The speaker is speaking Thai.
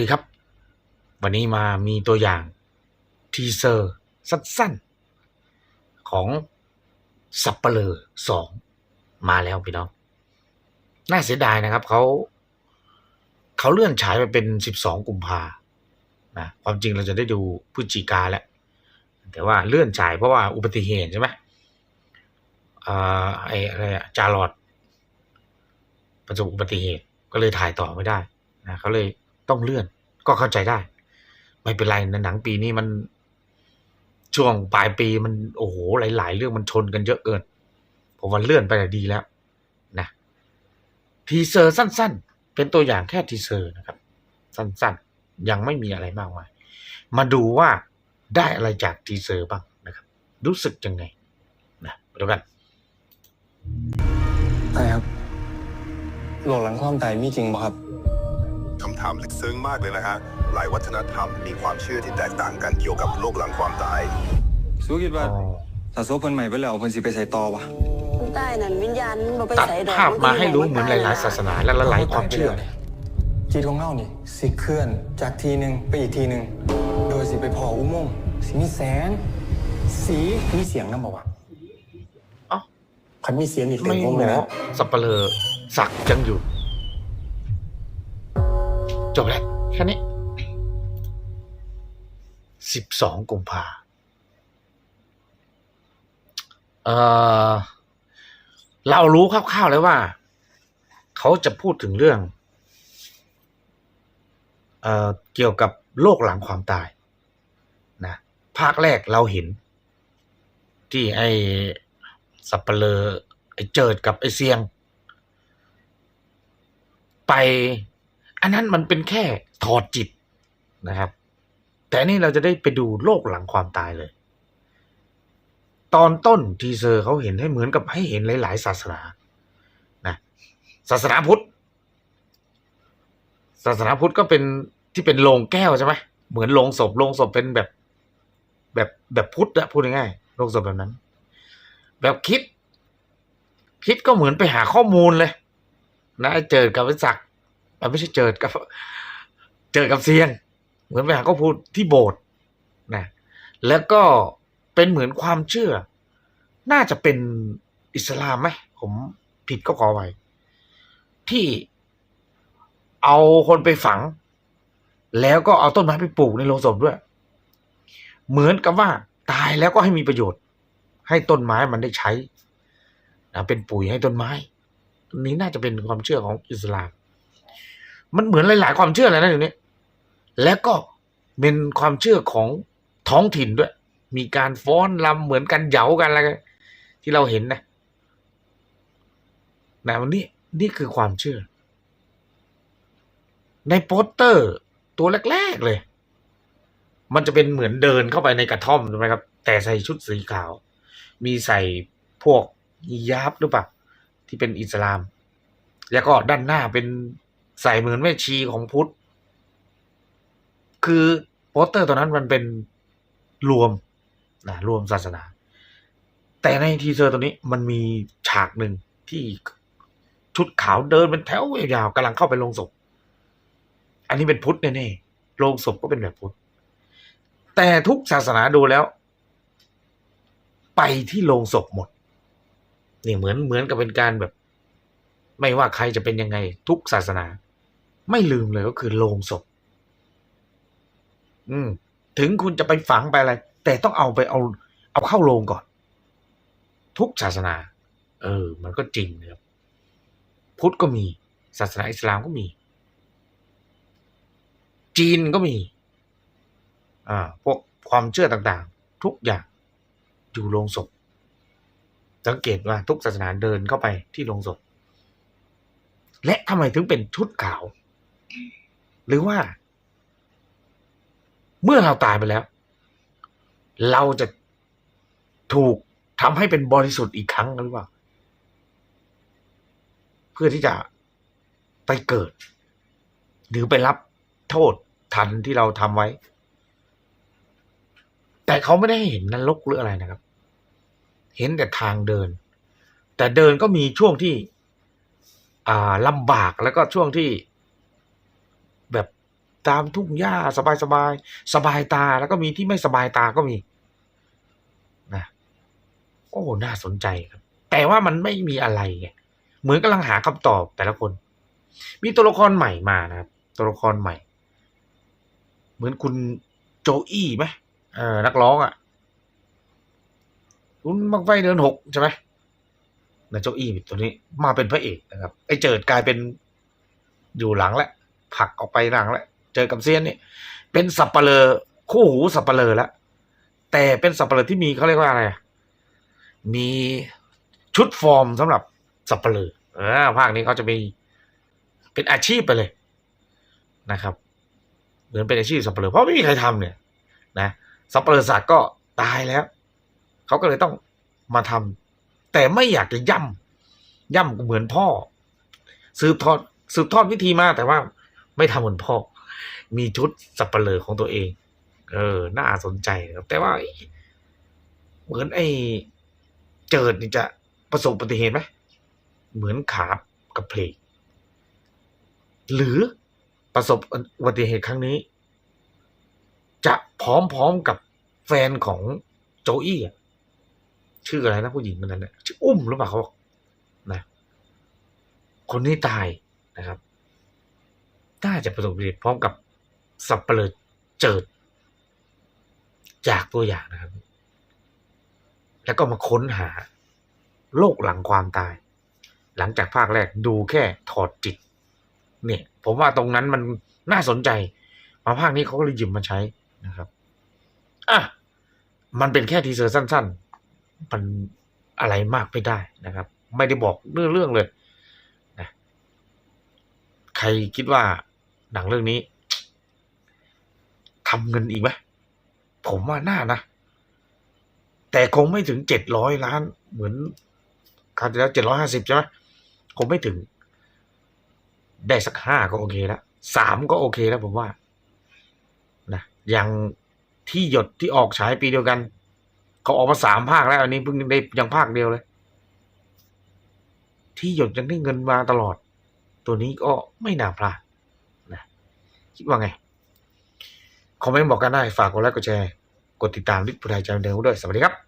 ดีครับ วันนี้มามีตัวอย่างทีเซอร์สั้นๆ ของสับเปลอสองมาแล้วพี่น้อง น่าเสียดายนะครับเขาเขาเลื่อนฉายไปเป็นสิบสองกุมภานะความจริงเราจะได้ดูพฤศจิกาแล้ว แต่ว่าเลื่อนฉายเพราะว่าอุบัติเหตุใช่ไหมอ่าไอ้อะไรอะจารอดประสบอุบัติเหตุก็เลยถ่ายต่อไม่ได้นะเขาเลย ต้องเลื่อน ก็เข้าใจได้ ไม่เป็นไรนะหนังปีนี้มันช่วงปลายปีมันโอ้โหหลาย ๆ เรื่องมันชนกันเยอะเกิน ผมว่าเลื่อนไปดีแล้วนะทีเซอร์สั้น ๆ เป็นตัวอย่างแค่ทีเซอร์นะครับ สั้น ๆ ยังไม่มีอะไรมากมาย มาดูว่าได้อะไรจากทีเซอร์บ้างนะครับ รู้สึกยังไงนะดูกันใช่ครับโลกหลังความตายมีจริงป่ะครับำถามลึกซึ้งมากเลยนะฮะ หลายวัฒนธรรมมีความเชื่อที่แตกต่างกันเกี่ยวกับโลกหลังความตาย สู้คิดว่าถ้าโซเพิ่นใหม่ไปแล้วเพิ่นสิไปใส่ต่อวะคนใต้นั่นวิญญาณมันบ่ไปตัดใส่ดอกภาพมาให้รู้เหมือนหลายๆศาสนาและหลายๆความเชื่อจิตของเฮานี่สิเคลื่อนจากทีหนึ่งไปอีกทีหนึ่งโดยสิไปพออุโมงค์สิมีแสง สีมีเสียงนำบ่วะเอ้าคันมีเสียงนี่เต็ไม่มวงหมเลยอนะสับเปลือสักยังอยู่ จบแล้วแค่นี้สิบสองกุมภาเออเรารู้คร่าวๆแล้วว่า เขาจะพูดถึงเรื่องเอ่อเกี่ยวกับโลกหลังความตายนะภาคแรกเราเห็น ที่ไอ้สับเปลอไอ้เจิดกับไอ้เซียง ไป อันนั้นมันเป็นแค่ถอดจิตนะครับ แต่นี่เราจะได้ไปดูโลกหลังความตายเลย ตอนต้นทีเซอร์เขาเห็นให้เหมือนกับให้เห็นหลาย ๆ ศาสนานะศาสนาพุทธศาสนาพุทธก็เป็นที่เป็นโลงแก้วใช่ไหมเหมือนโลงศพโลงศพเป็นแบบแบบแบบพุทธอะพูดง่ายๆโลงศพแบบนั้น แบบคิด คิดก็เหมือนไปหาข้อมูลเลย นะไอ้เจิดกับไอ้ศักด ไม่ใช่เจิดกับ เจิดกับเซียงเหมือนไปหาข้อมูลที่โบสถ์นะแล้วก็เป็นเหมือนความเชื่อ น่าจะเป็นอิสลามไหมผมผิดก็ขอไว้ที่เอาคนไปฝัง แล้วก็เอาต้นไม้ไปปลูกในโลงศพด้วย เหมือนกับว่าตายแล้วก็ให้มีประโยชน์ ให้ต้นไม้มันได้ใช้นะเป็นปุ๋ยให้ต้นไม้นี้น่าจะเป็นความเชื่อของอิสลาม มันเหมือนหลาย ๆ ความเชื่อเลยนะอยู่นี้แล้วก็เป็นความเชื่อของท้องถิ่นด้วย มีการฟ้อนรำเหมือนกันเหยากันอะไรที่เราเห็นนะนะวันนี้นี่คือความเชื่อ ในโปสเตอร์ตัวแรก ๆ เลย มันจะเป็นเหมือนเดินเข้าไปในกระท่อมใช่ไหมครับ แต่ใส่ชุดสีขาว มีใส่พวกฮิญาบหรือเปล่าที่เป็นอิสลาม แล้วก็ด้านหน้าเป็น ใส่เหมือนแม่ชีของพุทธ คือโปสเตอร์ตัวนั้นมันเป็นรวมนะรวมศาสนา แต่ในทีเซอร์ตัวนี้มันมีฉากหนึ่งที่ชุดขาวเดินเป็นแถวยาวๆกำลังเข้าไปลงศพ อันนี้เป็นพุทธแน่ๆโรงศพก็เป็นแบบพุทธ แต่ทุกศาสนาดูแล้ว ไปที่โรงศพหมดนี่เหมือนเหมือนกับเป็นการแบบ ไม่ว่าใครจะเป็นยังไงทุกศาสนา ไม่ลืมเลยก็คือโรงศพ อืม ถึงคุณจะไปฝังไปอะไร แต่ต้องเอาไปเอา เอาเข้าโรงก่อน ทุกศาสนา เออ มันก็จริงนะครับพุทธก็มี ศาสนาอิสลามก็มี จีนก็มี อ่า พวกความเชื่อต่างๆ ทุกอย่างอยู่โรงศพ สังเกตว่าทุกศาสนาเดินเข้าไปที่โรงศพ และทำไมถึงเป็นชุดขาว หรือว่า เมื่อเราตายไปแล้ว เราจะถูกทำให้เป็นบริสุทธิ์อีกครั้งหรือเปล่า เพื่อที่จะไปเกิด หรือไปรับโทษทันที่เราทำไว้ แต่เขาไม่ได้เห็นนรกหรืออะไรนะครับ เห็นแต่ทางเดิน แต่เดินก็มีช่วงที่อ่าลำบากแล้วก็ช่วงที่ ตามทุ่งหญ้าสบายสบายสบายตาแล้วก็มีที่ไม่สบายตาก็มีนะโอ้น่าสนใจครับ แต่ว่ามันไม่มีอะไรไงเหมือนกำลังหาคำตอบแต่ละคน มีตัวละครใหม่มานะครับตัวละครใหม่ เหมือนคุณโจอี้ไหมเออนักร้องอะคุณบังไฟเดือนหกใช่ไหมนะโจอี้ตัวนี้มาเป็นพระเอกนะครับไอ้เจิดกลายเป็นอยู่หลังแล้วผลักออกไปหลังแล้ว จอกับเซียนเนี่ยเป็นสับเปลอคู่หูสับเปลอแล้วแต่เป็นสับเปลอที่มีเขาเรียกว่าอะไร มีชุดฟอร์มสำหรับสับเปลอเออภาคนี้เขาจะมีเป็นอาชีพไปเลยนะครับ เหมือนเป็นอาชีพสับเปลอเพราะไม่มีใครทำเนี่ย นะสับเปลือสัตว์ก็ตายแล้วเขาก็เลยต้องมาทำแต่ไม่อยากจะย่ำย่ำเหมือนพ่อ สืบทอดสืบทอดวิธีมาแต่ว่าไม่ทำเหมือนพ่อ มีชุดสับเปลือของตัวเอง เออ น่าสนใจครับ แต่ว่า เหมือนไอ้เจิดนี่จะประสบอุบัติเหตุไหมเหมือนขากับเพลงหรือประสบอุบัติเหตุครั้งนี้ จะพร้อมๆกับแฟนของโจอี้ชื่ออะไรนะผู้หญิงคนนั้นนะชื่ออุ้มหรือเปล่าเขาบอกนะ คนนี้ตายนะครับ น่าจะประสบอุบัติเหตุพร้อมกับสับเปลือเจิด จากตัวอย่างนะครับ แล้วก็มาค้นหา โลกหลังความตาย หลังจากภาคแรกดูแค่ถอดจิต เนี่ย ผมว่าตรงนั้นมันน่าสนใจ มาภาคนี้เขาก็เลยหยิบมาใช้นะครับอะมันเป็นแค่ทีเซอร์สั้น ๆ มันอะไรมากไม่ได้นะครับ ไม่ได้บอกเรื่องเรื่องเลยนะใครคิดว่า หนังเรื่องนี้ทำเงินอีกไหมผมว่าน่านะ แต่คงไม่ถึงเจ็ดร้อยล้าน เหมือนคราวที่แล้วเจ็ดร้อยห้าสิบใช่ไหมคงไม่ถึง ได้สักห้าก็โอเคแล้วสามก็โอเคแล้วผมว่านะอย่างที่หยดที่ออกฉายปีเดียวกันเขาออกมาสามภาคแล้วอันนี้เพิ่งได้ยังภาคเดียวเลย ที่หยดยังได้เงินมาตลอด ตัวนี้ก็ไม่น่าพลาด คิดว่าไง คอมเมนต์บอกกันได้ ฝากกดไลค์กดแชร์ กดติดตามลิทผู้ไทยใจเดิมด้วย สวัสดีครับ